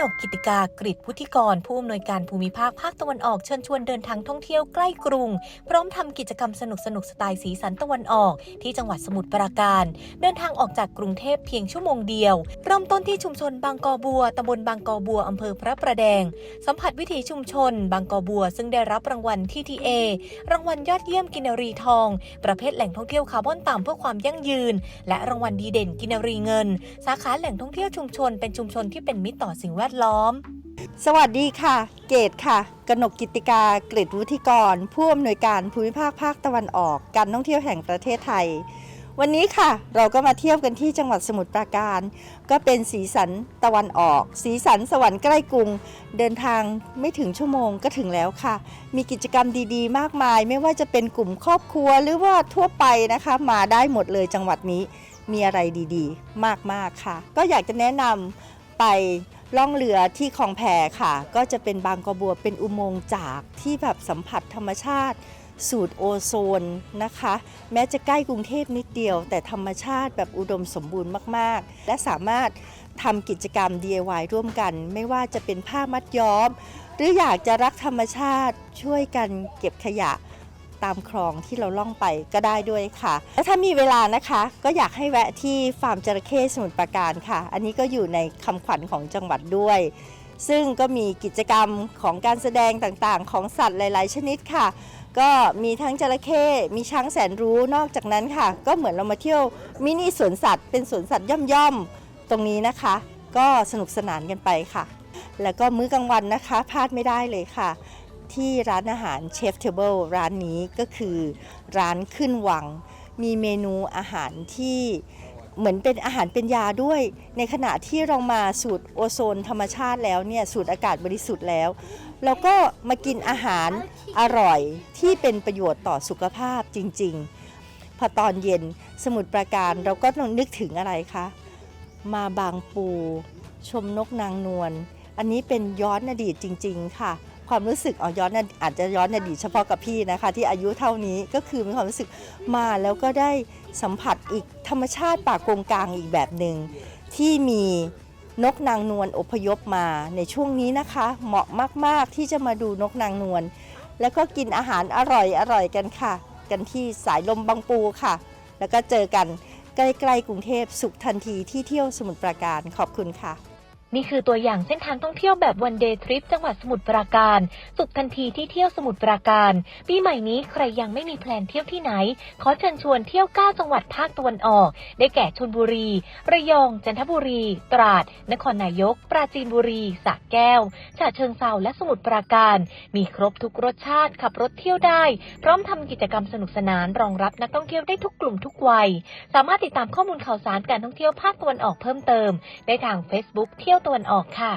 นกกิติกากริพุทธิกร ผู้อำนวยการภูมิภาคภาคตะวันออกเชิญชวนเดินทางท่องเที่ยวใกล้กรุง พร้อมทำกิจกรรมสนุกสนุกสไตล์สีสันตะวันออก ที่จังหวัดสมุทรปราการ เดินทางออกจากกรุงเทพเพียงชั่วโมงเดียว เริ่มต้นที่ชุมชนบางกอบัวตำบลบางกอบัวอำเภอพระประแดง สัมผัสวิถีชุมชน บางกอบัว ซึ่งได้รับรางวัล TTA รางวัลยอดเยี่ยมกินรีทอง ประเภทแหล่งท่องเที่ยวคาร์บอนต่ำเพื่อความยั่งยืน และรางวัลดีเด่นกินรีเงิน สาขาแหล่งท่องเที่ยวชุมชนเป็นชุมชนที่เป็นมิตรต่อสิ่งแวดล้อม สวัสดีค่ะ เกตค่ะ กนกกิติกากฤษวุฒิกร ผู้อำนวยการภูมิภาคภาคตะวันออก การท่องเที่ยวแห่งประเทศไทย วันนี้ค่ะ เราก็มาเที่ยวกันที่จังหวัดสมุทรปราการ ก็เป็นสีสันตะวันออก สีสันสวรรค์ใกล้กรุง เดินทางไม่ถึงชั่วโมงก็ถึงแล้วค่ะ มีกิจกรรมดีๆ มากมาย ไม่ว่าจะเป็นกลุ่มครอบครัวหรือว่าทั่วไปนะคะ มาได้หมดเลยจังหวัดนี้มีอะไรดีๆ มาก ๆ ค่ะ ก็อยากจะแนะนำไป ล่องเรือที่คลองแพค่ะ ก็จะเป็นบางกระบัวเป็นอุโมงค์จากที่แบบสัมผัสธรรมชาติ สูตรโอโซนนะคะ แม้จะใกล้กรุงเทพนิดเดียว แต่ธรรมชาติแบบอุดมสมบูรณ์มาก ๆ และสามารถทำกิจกรรม DIY ร่วมกัน ไม่ว่าจะเป็นผ้ามัดย้อม หรืออยากจะรักธรรมชาติช่วยกันเก็บขยะ ตามคลองที่เราล่องไปก็ได้ด้วยค่ะ แล้วถ้ามีเวลานะคะ ก็อยากให้แวะที่ฟาร์มจระเข้สมุทรปราการค่ะ อันนี้ก็อยู่ในคำขวัญของจังหวัดด้วย ซึ่งก็มีกิจกรรมของการแสดงต่างๆ ของสัตว์หลาย ๆ ชนิดค่ะ ก็มีทั้งจระเข้มีช้างแสนรู้นอกจากนั้นค่ะ ก็เหมือนเรามาเที่ยวมินิสวนสัตว์เป็นสวนสัตว์ย่อมๆตรงนี้นะคะ ก็สนุกสนานกันไปค่ะ แล้วก็มื้อกลางวันนะคะพลาดไม่ได้เลยค่ะ ที่ร้านอาหารเชฟเทเบิลร้านนี้ก็คือร้านขึ้นวัง มีเมนูอาหารที่เหมือนเป็นอาหารเป็นยาด้วย ในขณะที่เรามาสูตรโอโซนธรรมชาติแล้วเนี่ยสูตรอากาศบริสุทธิ์แล้ว เราก็มากินอาหารอร่อยที่เป็นประโยชน์ต่อสุขภาพจริง ๆ พอตอนเย็นสมุทรปราการเราก็ต้องนึกถึงอะไรคะ มาบางปู ชมนกนางนวลอันนี้เป็นย้อนอดีตจริง ๆ ค่ะ ความรู้สึกอ๋อย้อนอดีตอาจจะย้อนอดีตเฉพาะกับพี่นะคะ ที่อายุเท่านี้ก็คือมีความรู้สึกมาแล้วก็ได้สัมผัสอีกธรรมชาติป่ากงกลางอีกแบบหนึ่งที่มีนกนางนวลอพยพมาในช่วงนี้นะคะ เหมาะมาก ๆ ที่จะมาดูนกนางนวลแล้วก็กินอาหารอร่อยอร่อยกันค่ะ กันที่สายลมบางปูค่ะ แล้วก็เจอกันใกล้ ๆ กรุงเทพสุขทันทีที่เที่ยวสมุทรปราการขอบคุณค่ะ นี่คือตัวอย่างเส้นทางท่องเที่ยวแบบวันเดย์ทริปจังหวัดสมุทรปราการ สุขทันทีที่เที่ยวสมุทรปราการ ปีใหม่นี้ใครยังไม่มีแพลนเที่ยวที่ไหน ขอเชิญชวนเที่ยว 9 จังหวัดภาคตะวันออก ได้แก่ชลบุรี ระยอง จันทบุรี ตราด นครนายก ปราจีนบุรีสระแก้ว ฉะเชิงเซาและสมุทรปราการ มีครบทุกรสชาติขับรถเที่ยวได้ พร้อมทำกิจกรรมสนุกสนานรองรับนักท่องเที่ยวได้ทุกกลุ่มทุกวัย สามารถติดตามข้อมูลข่าวสารการท่องเที่ยวภาคตะวันออกเพิ่มเติม ได้ทาง Facebook เที่ยวยวตะวันออกค่ะ